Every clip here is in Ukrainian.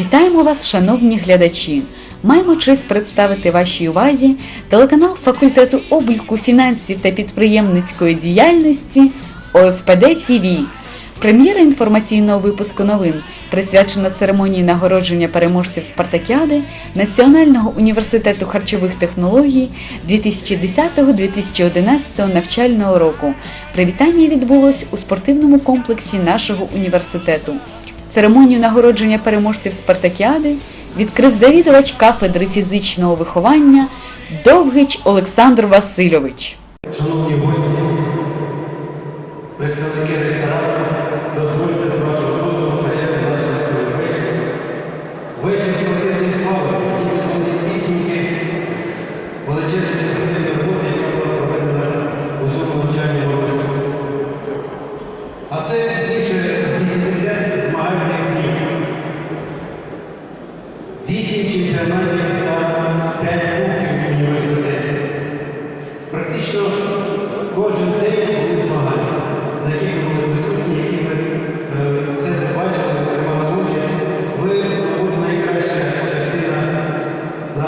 Вітаємо вас, шановні глядачі! Маємо честь представити вашій увазі телеканал факультету обліку фінансів та підприємницької діяльності ОФПД ТВ. Прем'єра інформаційного випуску новин присвячена церемонії нагородження переможців Спартакіади Національного університету харчових технологій 2010-2011 навчального року. Привітання відбулось у спортивному комплексі нашого університету. Церемонію нагородження переможців Спартакіади відкрив завідувач кафедри фізичного виховання Довгич Олександр Васильович.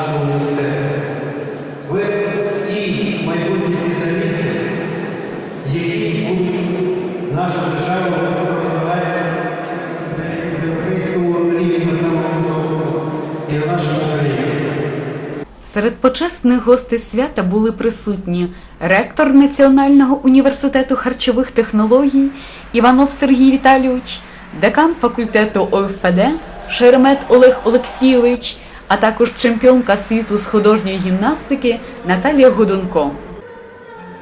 Нашого університету. Ви ті майбутні спеціалісти, які будуть нашу державу розвивати на європейському рівні на самому високому і на нашому Україні. Серед почесних гостей свята були присутні ректор Національного університету харчових технологій Іванов Сергій Віталійович, декан факультету ОФПД Шеремет Олег Олексійович, а також чемпіонка світу з художньої гімнастики Наталія Годунко.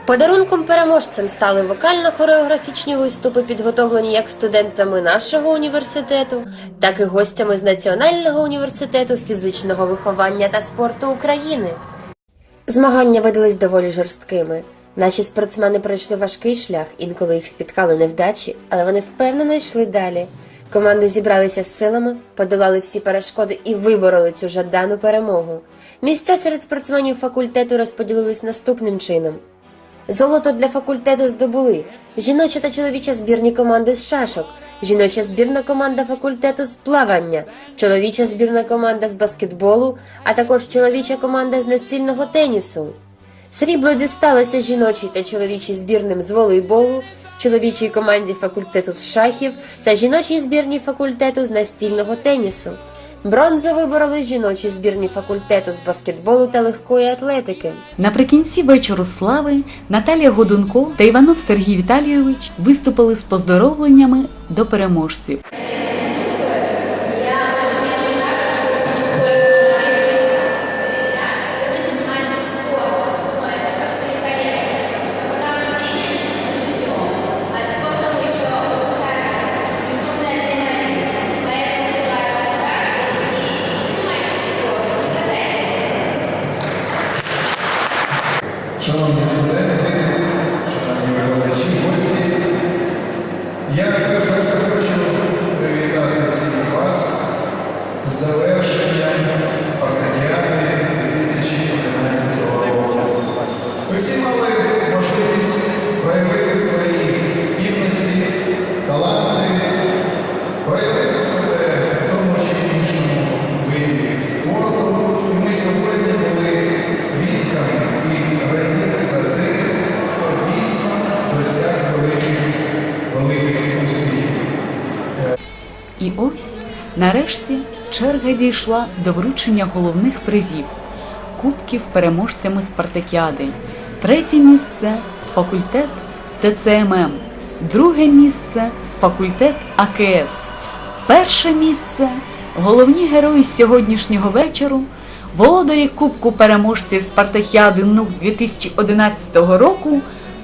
Подарунком переможцем стали вокально-хореографічні виступи, підготовлені як студентами нашого університету, так і гостями з Національного університету фізичного виховання та спорту України. Змагання видались доволі жорсткими. Наші спортсмени пройшли важкий шлях, інколи їх спіткали невдачі, але вони впевнено йшли далі. Команди зібралися з силами, подолали всі перешкоди і вибороли цю жадану перемогу. Місця серед спортсменів факультету розподілились наступним чином. Золото для факультету здобули жіноча та чоловіча збірні команди з шашок, жіноча збірна команда факультету з плавання, чоловіча збірна команда з баскетболу, а також чоловіча команда з настільного тенісу. Срібло дісталося жіночій та чоловічій збірним з волейболу, чоловічій команді факультету з шахів та жіночій збірній факультету з настільного тенісу. Бронзу вибороли жіночі збірні факультету з баскетболу та легкої атлетики. Наприкінці вечору слави Наталія Годунко та Іванов Сергій Віталійович виступили з поздоровленнями до переможців. Шановні студенти, шановні викладачі, гості, я перш за все хочу привітати всіх вас з І ось, нарешті, черга дійшла до вручення головних призів кубків переможцями Спартакіади. Третє місце факультет ТЦММ, друге місце факультет АКС. Перше місце головні герої сьогоднішнього вечору, володарі Кубку переможців Спартакіади НУК 2011 року,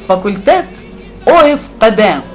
факультет ОФПД.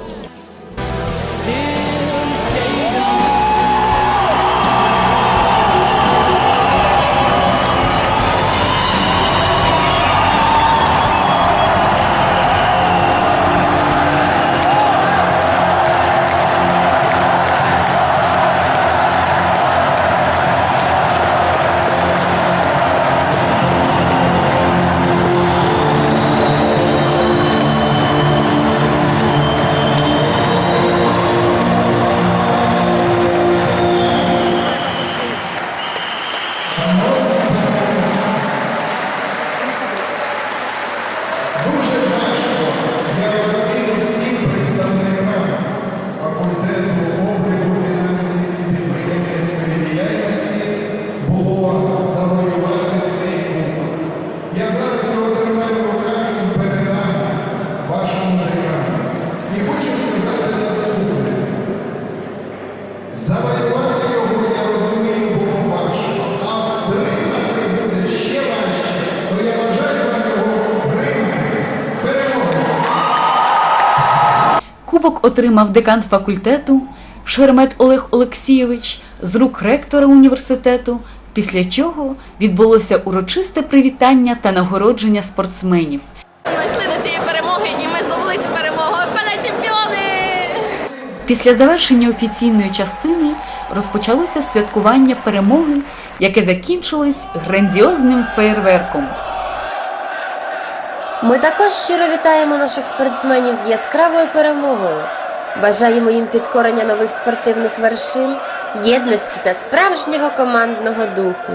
Завоювати його, я розумію, було а втримати ще важче, то я бажаю вам його втримати. Кубок отримав декан факультету Шермет Олег Олексійович з рук ректора університету, після чого відбулося урочисте привітання та нагородження спортсменів. Найсли до цієї перемоги. Після завершення офіційної частини розпочалося святкування перемоги, яке закінчилось грандіозним феєрверком. Ми також щиро вітаємо наших спортсменів з яскравою перемогою. Бажаємо їм підкорення нових спортивних вершин, єдності та справжнього командного духу.